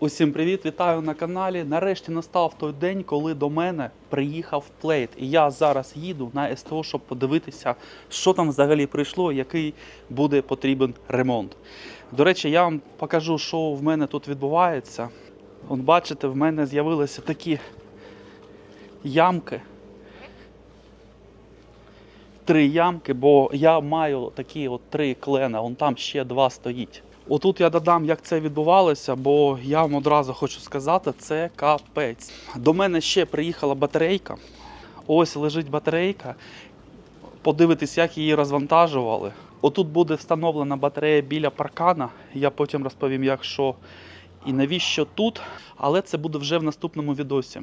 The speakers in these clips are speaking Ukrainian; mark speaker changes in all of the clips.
Speaker 1: Усім привіт, вітаю на каналі. Нарешті настав той день, коли до мене приїхав плейт. І я зараз їду на СТО, щоб подивитися, що там взагалі прийшло, який буде потрібен ремонт. До речі, я вам покажу, що в мене тут відбувається. От бачите, в мене з'явилися такі ямки. Три ямки, бо я маю такі от три клена, вон там ще два стоїть. Отут я додам, як це відбувалося, бо я вам одразу хочу сказати, це капець. До мене ще приїхала батарейка. Ось лежить батарейка. Подивитись, як її розвантажували. Отут буде встановлена батарея біля паркана. Я потім розповім, як що і навіщо тут. Але це буде вже в наступному відосі.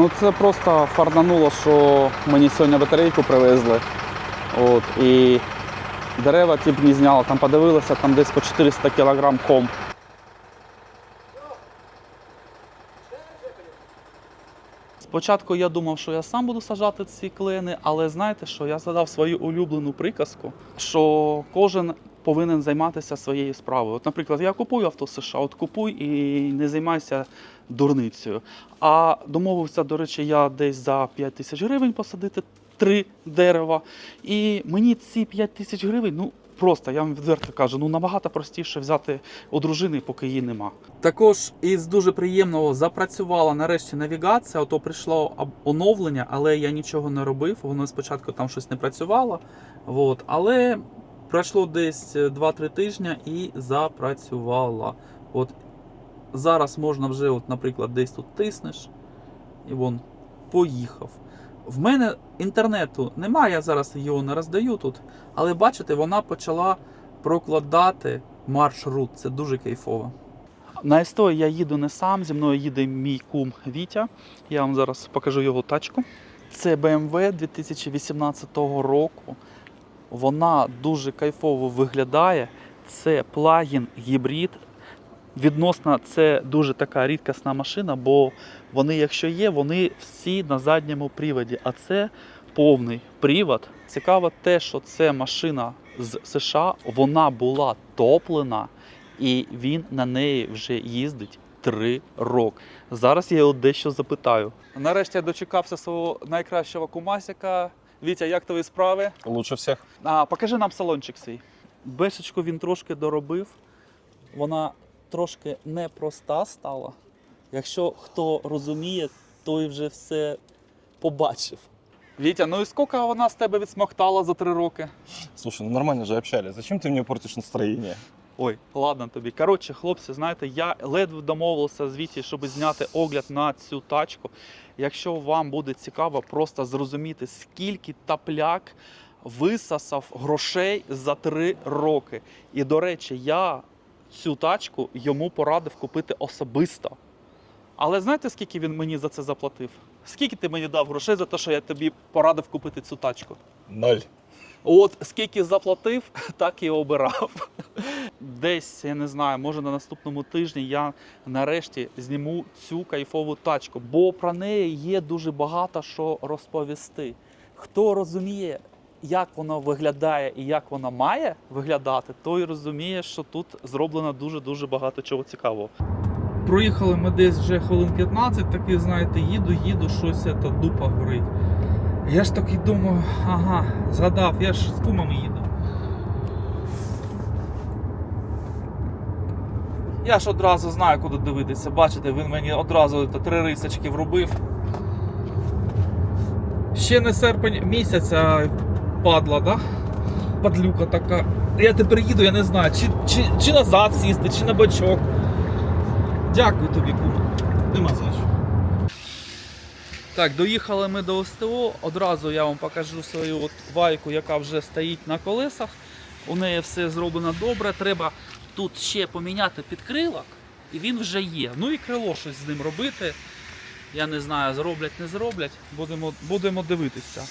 Speaker 1: Ну це просто фардануло, що мені сьогодні батарейку привезли. От, і дерева тип не зняли, там подивилися, там десь по 400 кг ком. Спочатку я думав, що я сам буду сажати ці клени, але знаєте що, я згадав свою улюблену приказку, що кожен повинен займатися своєю справою. От, наприклад, я купую авто з США, от купуй і не займайся дурницею. А домовився, до речі, я десь за 5 тисяч гривень посадити три дерева. І мені ці 5 тисяч гривень, ну. Просто я вам відверто кажу, ну набагато простіше взяти у дружини, поки її нема. Також із дуже приємного запрацювала нарешті навігація. Ото прийшло оновлення, але я нічого не робив. Воно спочатку там щось не працювало. От. Але пройшло десь е, 2-3 тижні і запрацювала. От зараз можна вже, от, наприклад, десь тут тиснеш, і вон поїхав. В мене інтернету немає, я зараз його не роздаю тут. Але бачите, вона почала прокладати маршрут. Це дуже кайфово. На СТО я їду не сам, зі мною їде мій кум Вітя. Я вам зараз покажу його тачку. Це BMW 2018 року. Вона дуже кайфово виглядає. Це плагін гібрид. Відносно це дуже така рідкісна машина, бо вони, якщо є, вони всі на задньому приводі. А це повний привод. Цікаво те, що це машина з США, вона була топлена, і він на неї вже їздить три роки. Зараз я його дещо запитаю. Нарешті я дочекався свого найкращого кумасика. Вітя, як твої справи?
Speaker 2: Лучше всех.
Speaker 1: А, покажи нам салончик свій. Бешечку він трошки доробив. Вона трошки непроста стала. Якщо хто розуміє, той вже все побачив. Вітя, ну і скільки вона з тебе відсмоктала за три роки?
Speaker 2: Слушай, ну нормально же общались. Зачем ты мне портишь настроение?
Speaker 1: Ой, ладно тобі. Коротше, хлопці, знаєте, я ледве домовився з Віті, щоб зняти огляд на цю тачку. Якщо вам буде цікаво просто зрозуміти, скільки тапляк висосав грошей за три роки. І до речі, я цю тачку йому порадив купити особисто. Але знаєте, скільки він мені за це заплатив? Скільки ти мені дав грошей за те, що я тобі порадив купити цю тачку?
Speaker 2: Ноль.
Speaker 1: От скільки заплатив, так і обирав. Десь, я не знаю, може на наступному тижні я нарешті зніму цю кайфову тачку, бо про неї є дуже багато що розповісти. Хто розуміє, як воно виглядає і як воно має виглядати, той розуміє, що тут зроблено дуже-дуже багато чого цікавого. Проїхали ми десь вже хвилин 15, таки, знаєте, їду, їду, щось та дупа горить. Я ж таки думаю, ага, згадав, я ж з кумами їду. Я ж одразу знаю, куди дивитися. Бачите, він мені одразу три рисочки врубив. Ще не серпень місяця падла, да? Падлюка така. Я тепер їду, я не знаю, чи, чи, чи назад сісти, чи на бочок. Дякую тобі, кума.
Speaker 2: Нема за що.
Speaker 1: Так, доїхали ми до СТО. Одразу я вам покажу свою от вайку, яка вже стоїть на колесах. У неї все зроблено добре. Треба тут ще поміняти підкрилок, і він вже є. Ну і крило щось з ним робити. Я не знаю, зроблять, не зроблять. Будемо, будемо дивитися.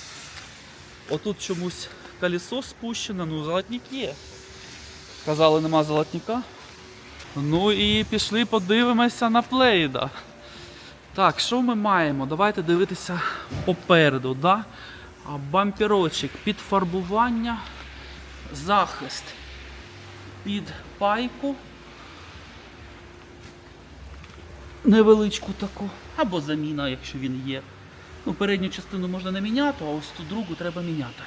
Speaker 1: Отут чомусь колесо спущено, ну золотник є. Казали, нема золотника. Ну і пішли подивимося на плейда. Так, що ми маємо? Давайте дивитися попереду. Да? А, Бамперочок під фарбування, захист під пайку. Невеличку таку, або заміна, якщо він є. Ну, передню частину можна не міняти, а ось ту другу треба міняти.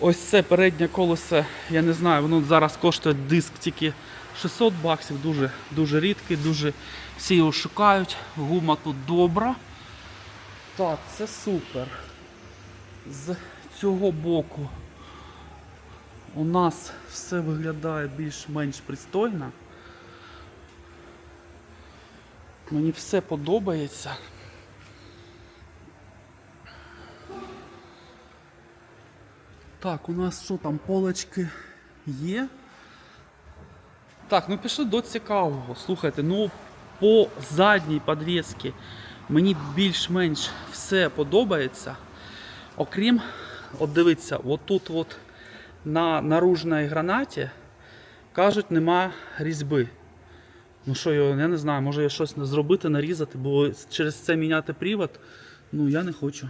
Speaker 1: Ось це переднє колесо, я не знаю, воно зараз коштує диск тільки 600 баксів, дуже, дуже рідкий, дуже всі його шукають. Гума тут добра. Так, це супер. З цього боку у нас все виглядає більш-менш пристойно. Мені все подобається. Так, у нас що там, полочки є? Так, ну пішли до цікавого. Слухайте, ну по задній підвісці мені більш-менш все подобається. Окрім, от дивіться, отут от на наружній гранаті кажуть, нема різьби. Ну що, я не знаю, може я щось зробити, нарізати, бо через це міняти привод, ну я не хочу.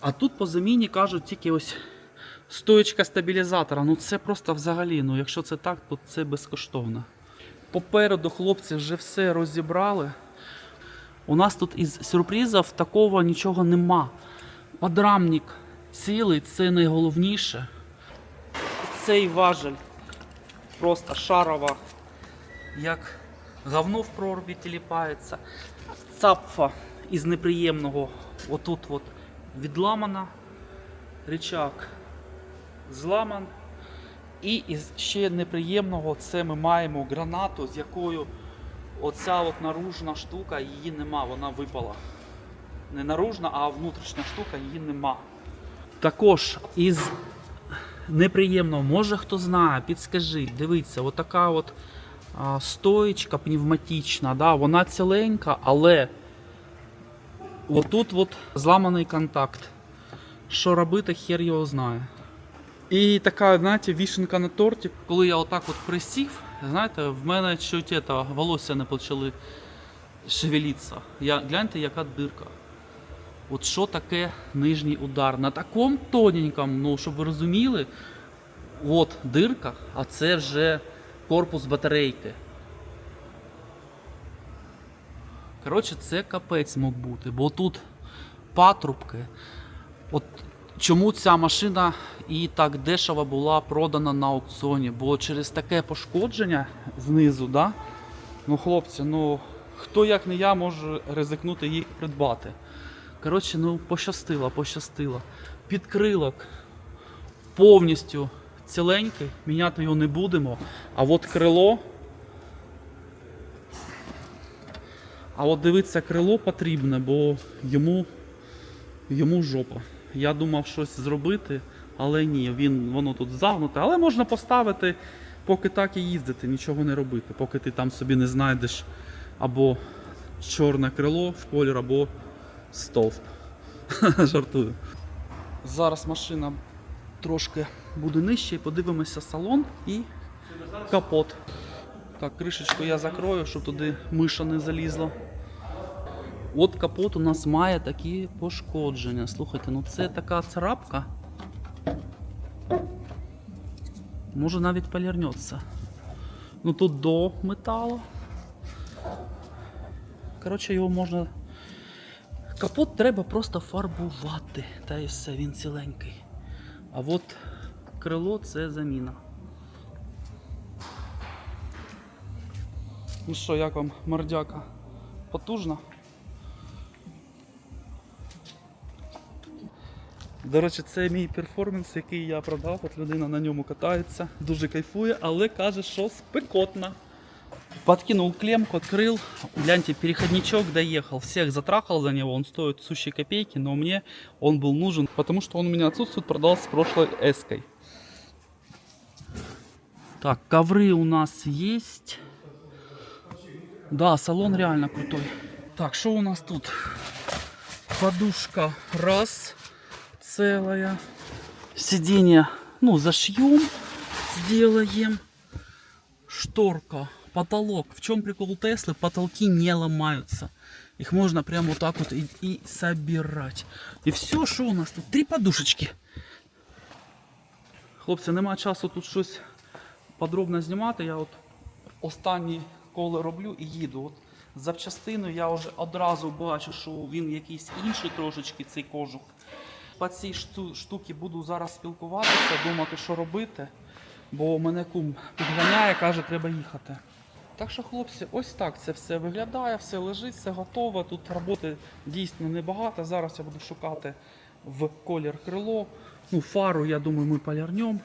Speaker 1: А тут по заміні кажуть тільки ось стоечка стабілізатора. Ну це просто взагалі, ну якщо це так, то це безкоштовно. Попереду хлопці вже все розібрали. У нас тут із сюрпризів такого нічого нема. Подрамник цілий, це найголовніше. Цей важель просто шарова, як говно в прорубі тіліпається. Цапфа із неприємного отут от відламана. Рычаг зламан. І із ще неприємного це ми маємо гранату, з якою оця от наружна штука, її нема, вона випала. Не наружна, а внутрішня штука, її нема. Також із неприємного, може хто знає, підскажіть, дивіться, отака от а, пневматична, да, вона ціленька, але отут от зламаний контакт. Що робити, хер його знає. І така, знаєте, вішенка на торті. Коли я отак от присів, знаєте, в мене чуть это, волосся не почали шевелитися. Я, гляньте, яка дирка. От що таке нижній удар? На такому тоненькому, ну, щоб ви розуміли, от дирка, а це вже корпус батарейки. Коротше, це капець мог бути, бо тут патрубки. От чому ця машина і так дешево була продана на аукціоні? Бо через таке пошкодження знизу, да? ну хлопці, ну хто як не я може ризикнути їх придбати. Коротше, ну пощастило, пощастило. Підкрилок повністю ціленький, міняти його не будемо. А от крило. А от дивиться, крило потрібне, бо йому, йому жопа. Я думав щось зробити, але ні, він, воно тут загнуте. Але можна поставити, поки так і їздити, нічого не робити, поки ти там собі не знайдеш або чорне крило в колір, або стовп. Жартую. Зараз машина трошки буде нижче подивимося салон і капот. Так, кришечку я закрою, щоб туди миша не залізла. От капот у нас має такі пошкодження. Слухайте, ну це така царапка. Може навіть полірнеться. Ну тут до металу. Коротше, його можна. Капот треба просто фарбувати. Та і все, він ціленький. А от крило це заміна. Ну що, як вам мордяка? Потужна? До речі, це мій перформанс, який я продав. От людина на ньому катається, дуже кайфує, але каже, що спекотно. Подкинул клемку, открыл. Гляньте, переходничок доехал. Всех затрахал за него. Он стоит сущие копейки, но мне он был нужен, потому что он у меня отсутствует, продал с прошлой эской. Так, ковры у нас есть. Да, салон реально крутой. Так, что у нас тут? Подушка раз, целая. Сиденье, ну, зашьем, сделаем. Шторка потолок. В чем прикол Теслы? Потолки не ломаются. Их можно прямо вот так вот и, и собирать. И все, що у нас тут? Три подушечки. Хлопці, нема часу тут щось подробно знімати. Я от останні коли роблю і їду. От запчастину я вже одразу бачу, що він якийсь інший трошечки цей кожух. По цій шту- штуці буду зараз спілкуватися, думати, що робити. Бо мене кум підганяє, каже, треба їхати. Так що, хлопці, ось так це все виглядає, все лежить, все готове. Тут роботи дійсно небагато. Зараз я буду шукати в колір крило. Ну, фару, я думаю, ми полярнем.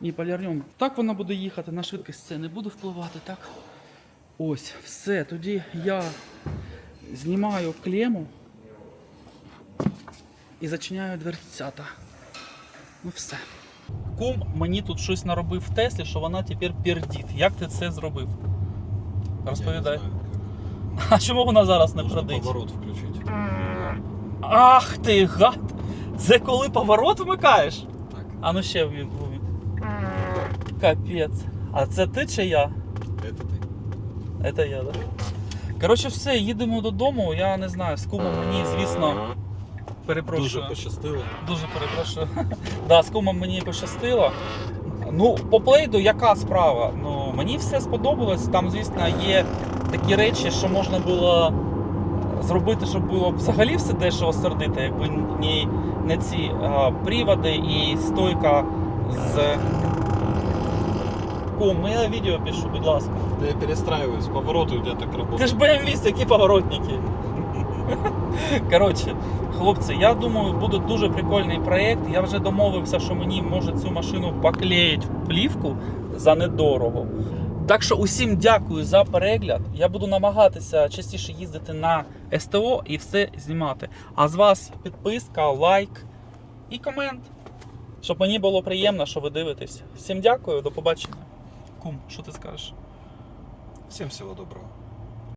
Speaker 1: Ні, полярнем. Так вона буде їхати, на швидкість це не буде впливати, так? Ось, все. Тоді я знімаю клему і зачиняю дверцята. Ну все. Кум мені тут щось наробив в Теслі, що вона тепер пердить. Як ти це зробив? Розповідай. А чому вона зараз не пердить?
Speaker 2: Поворот включить.
Speaker 1: Ах ти гад! Це коли поворот вмикаєш?
Speaker 2: Так,
Speaker 1: А ну ще вмі- вмі- Капець. А це ти чи я?
Speaker 2: это ты.
Speaker 1: Це я, да? Коротше, все, їдемо додому. Я не знаю, з кумом мені, звісно, перепрошую.
Speaker 2: Дуже пощастило.
Speaker 1: Дуже перепрошую. да, з кумом мені пощастило. Ну, по плейду яка справа? Ну, мені все сподобалось. Там, звісно, є такі речі, що можна було зробити, щоб було взагалі все дешево сердити, якби не, не ці а, приводи і стойка з. Кум, я відео пишу, будь ласка.
Speaker 2: Да я перестраиваюсь, повороты у тебя так
Speaker 1: Ти
Speaker 2: работают.
Speaker 1: ж BMW, які поворотники. Коротше, хлопці, я думаю, буде дуже прикольний проєкт. Я вже домовився, що мені може цю машину поклеїть в плівку за недорого. Так що усім дякую за перегляд. Я буду намагатися частіше їздити на СТО і все знімати. А з вас підписка, лайк і комент. Щоб мені було приємно, що ви дивитесь. Всім дякую, до побачення. Кум, що ти скажеш?
Speaker 2: Всем всего доброго.